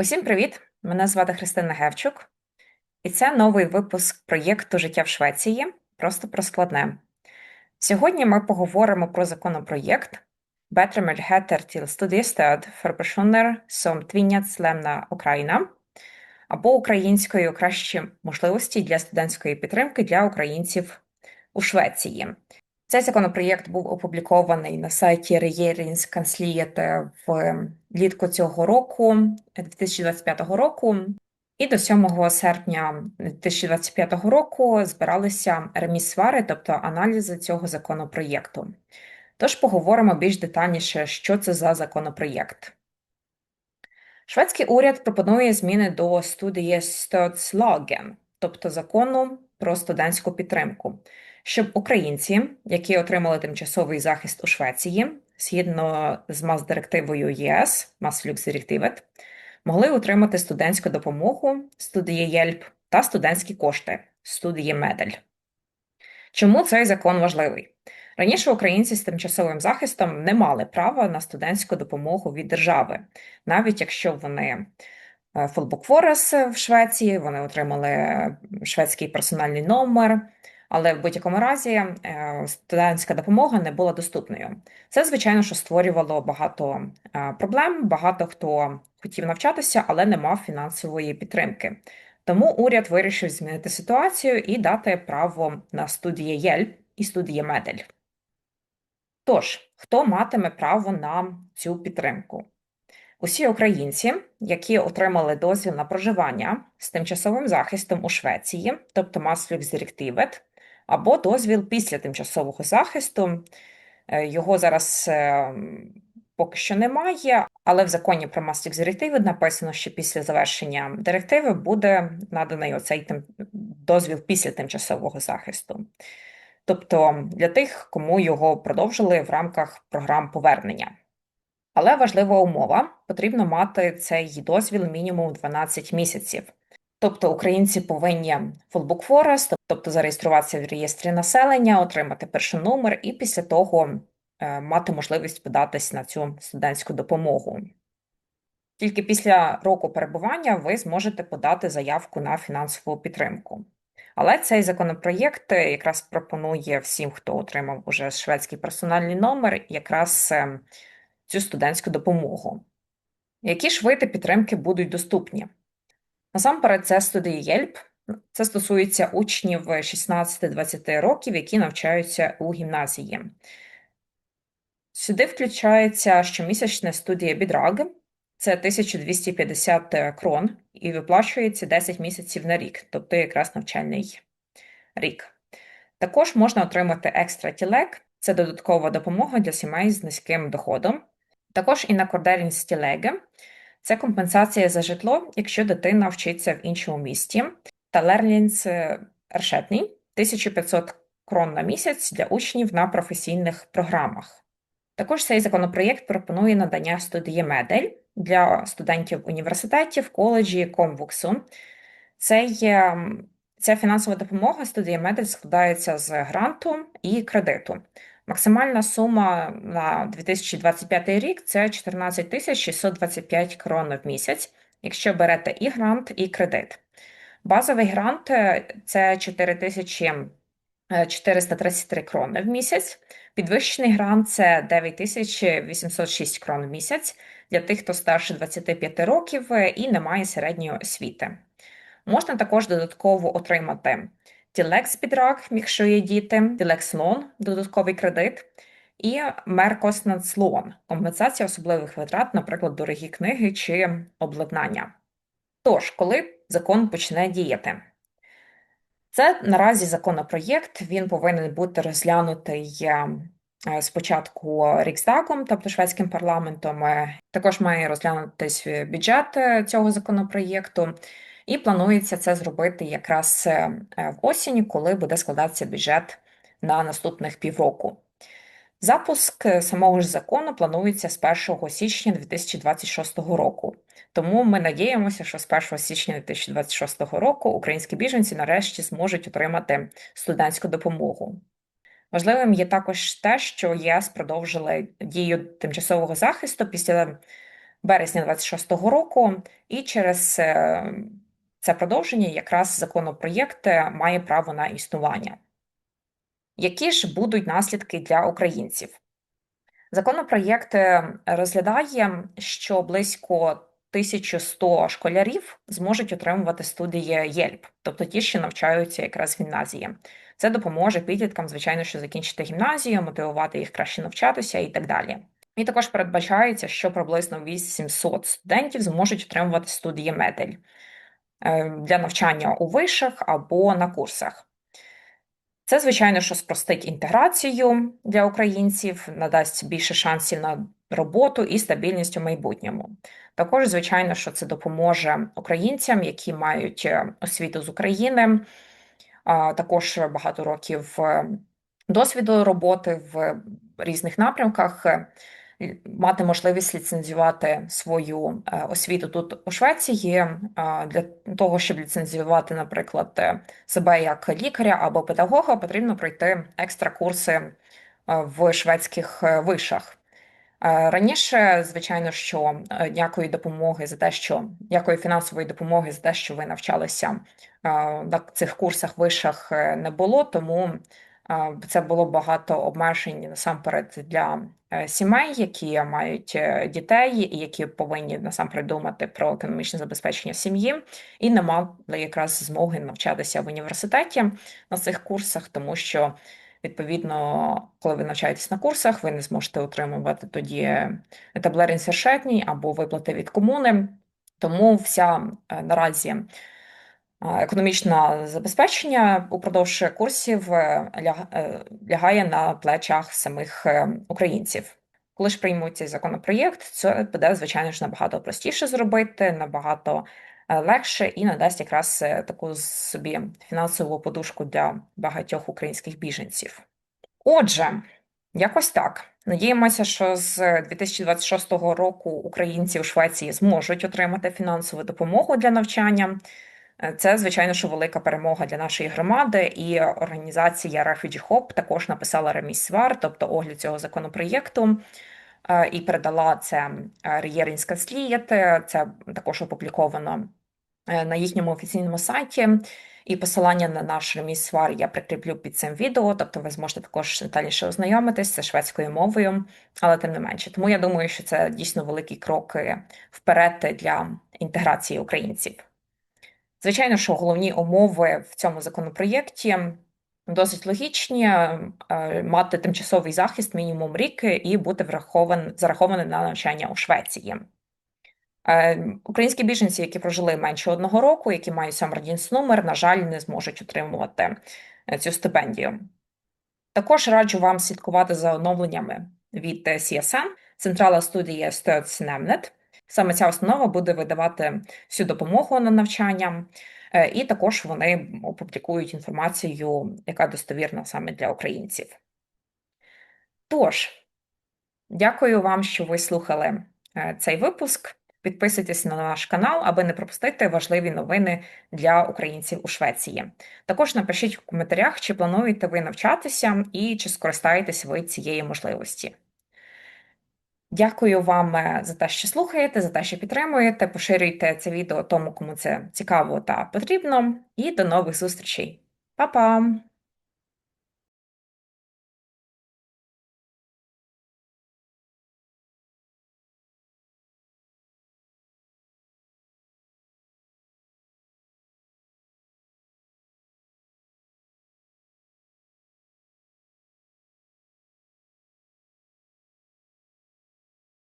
Усім привіт! Мене звати Христина Гевчук, і це новий випуск проєкту Життя в Швеції. Просто про складне. Сьогодні ми поговоримо про законопроєкт möjligheter till studiestöd för personer som tvingats lämna або українською кращі можливості для студентської підтримки для українців у Швеції. Цей законопроєкт був опублікований на сайті Regeringskansliet влітку цього року, 2025 року, і до 7 серпня 2025 року збиралися ремісвари, тобто аналізи цього законопроєкту. Тож поговоримо більш детальніше, що це за законопроєкт. Шведський уряд пропонує зміни до студії Stödslagen, тобто закону про студентську підтримку щоб українці, які отримали тимчасовий захист у Швеції, згідно з МАС-директивою ЄС, МАС-Флюкс-Директивет, могли отримати студентську допомогу, студії ЄЛЬП та студентські кошти студії Медаль. Чому цей закон важливий? Раніше українці з тимчасовим захистом не мали права на студентську допомогу від держави, навіть якщо вони Фолбукворес в Швеції, вони отримали шведський персональний номер, але в будь-якому разі е, студентська допомога не була доступною. Це, звичайно, що створювало багато е, проблем. Багато хто хотів навчатися, але не мав фінансової підтримки. Тому уряд вирішив змінити ситуацію і дати право на студії ЄЛЬП і студії Медель. Тож, хто матиме право на цю підтримку? Усі українці, які отримали дозвіл на проживання з тимчасовим захистом у Швеції, тобто Маслюкс-Директивет, або дозвіл після тимчасового захисту. Е, його зараз е, поки що немає, але в законі про мастерів директиви написано, що після завершення директиви буде наданий оцей дозвіл після тимчасового захисту. Тобто для тих, кому його продовжили в рамках програм повернення. Але важлива умова: потрібно мати цей дозвіл мінімум 12 місяців. Тобто українці повинні Fullbook Forest, тобто зареєструватися в реєстрі населення, отримати перший номер і після того е, мати можливість податись на цю студентську допомогу. Тільки після року перебування ви зможете подати заявку на фінансову підтримку. Але цей законопроєкт якраз пропонує всім, хто отримав уже шведський персональний номер, якраз е, цю студентську допомогу. Які ж види підтримки будуть доступні? Насамперед, це студії ЄЛЬП. Це стосується учнів 16-20 років, які навчаються у гімназії. Сюди включається щомісячна студія бідраг, це 1250 крон, і виплачується 10 місяців на рік, тобто якраз навчальний рік. Також можна отримати екстра тілек, це додаткова допомога для сімей з низьким доходом. Також і на корделін стілеги – це компенсація за житло, якщо дитина вчиться в іншому місті, та Лерлінц Решетний 1500 крон на місяць для учнів на професійних програмах. Також цей законопроєкт пропонує надання студії Медель для студентів університетів, коледжі, комвуксу. Цей, Ця фінансова допомога студії Медель складається з гранту і кредиту. Максимальна сума на 2025 рік це 14 тисяч 625 крон в місяць, якщо берете і грант, і кредит. Базовий грант е, це 4433 крони в місяць. Підвищений грант це 9806 крон в місяць для тих, хто старше 25 років е, і не має середньої освіти. Можна також додатково отримати Тілекс-підраг, якщо є діти, тілекс-лон, додатковий кредит, і меркоснацлон компенсація особливих витрат, наприклад, дорогі книги чи обладнання. Тож, коли закон почне діяти? Це наразі законопроєкт, він повинен бути розглянутий е, спочатку Ріксдагом, тобто шведським парламентом. Е, також має розглянутись бюджет е, цього законопроєкту. І планується це зробити якраз е, в осінь, коли буде складатися бюджет на наступних півроку. Запуск е, самого ж закону планується з 1 січня 2026 року. Тому ми надіємося, що з 1 січня 2026 року українські біженці нарешті зможуть отримати студентську допомогу. Важливим є також те, що ЄС продовжили дію тимчасового захисту після березня 26-го року, і через е, це продовження якраз законопроєкт має право на існування. Які ж будуть наслідки для українців? Законопроєкт е, розглядає, що близько 1100 школярів зможуть отримувати студії ЄЛЬП, тобто ті, що навчаються якраз в гімназії. Це допоможе підліткам, звичайно, що закінчити гімназію, мотивувати їх краще навчатися і так далі. І також передбачається, що приблизно 800 студентів зможуть отримувати студії медель для навчання у вишах або на курсах. Це, звичайно, що спростить інтеграцію для українців, надасть більше шансів на роботу і стабільність у майбутньому. Також, звичайно, що це допоможе українцям, які мають е, освіту з України, також багато років е, досвіду роботи в різних напрямках мати можливість ліцензувати свою е, освіту тут у Швеції е, для того, щоб ліцензувати, наприклад, е, себе як лікаря або педагога, потрібно пройти екстра курси в шведських вишах. Раніше, звичайно, що ніякої допомоги за те, що ніякої фінансової допомоги за те, що ви навчалися на цих курсах вишах, не було, тому це було багато обмежень насамперед для е, сімей, які мають е, дітей, які повинні насамперед думати про економічне забезпечення сім'ї, і не мали якраз змоги навчатися в університеті на цих курсах, тому що. Відповідно, коли ви навчаєтесь на курсах, ви не зможете отримувати тоді таблер інсершетній або виплати від комуни. Тому вся е, наразі Економічне забезпечення упродовж курсів е, е, лягає на плечах самих е, українців. Коли ж приймуть цей законопроєкт, це буде, звичайно ж, набагато простіше зробити, набагато легше і надасть якраз таку собі фінансову подушку для багатьох українських біженців. Отже, якось так. Надіємося, що з 2026 року українці у Швеції зможуть отримати фінансову допомогу для навчання. Це, звичайно, що велика перемога для нашої громади, і організація Refugee Hub також написала ремісвар, тобто огляд цього законопроєкту, е, і передала це Реєрінська сліяти. Це також опубліковано е, на їхньому офіційному сайті. І посилання на наш ремісвар я прикріплю під цим відео, тобто ви зможете також детальніше ознайомитись з шведською мовою, але тим не менше. Тому я думаю, що це дійсно великий крок вперед для інтеграції українців. Звичайно, що головні умови в цьому законопроєкті досить логічні: е, мати тимчасовий захист мінімум рік і бути врахований зарахований на навчання у Швеції. Е, українські біженці, які прожили менше одного року, які мають самрадінс номер, на жаль, не зможуть отримувати е, цю стипендію. Також раджу вам слідкувати за оновленнями від CSN, Централа студії Stödsnämnet, Саме ця установа буде видавати всю допомогу на навчання, е, і також вони опублікують інформацію, яка достовірна саме для українців. Тож, дякую вам, що ви слухали е, цей випуск. Підписуйтесь на наш канал, аби не пропустити важливі новини для українців у Швеції. Також напишіть в коментарях, чи плануєте ви навчатися і чи скористаєтесь ви цієї можливості. Дякую вам е, за те, що слухаєте, за те, що підтримуєте. Поширюйте це відео тому, кому це цікаво та потрібно. І до нових зустрічей. Па-па!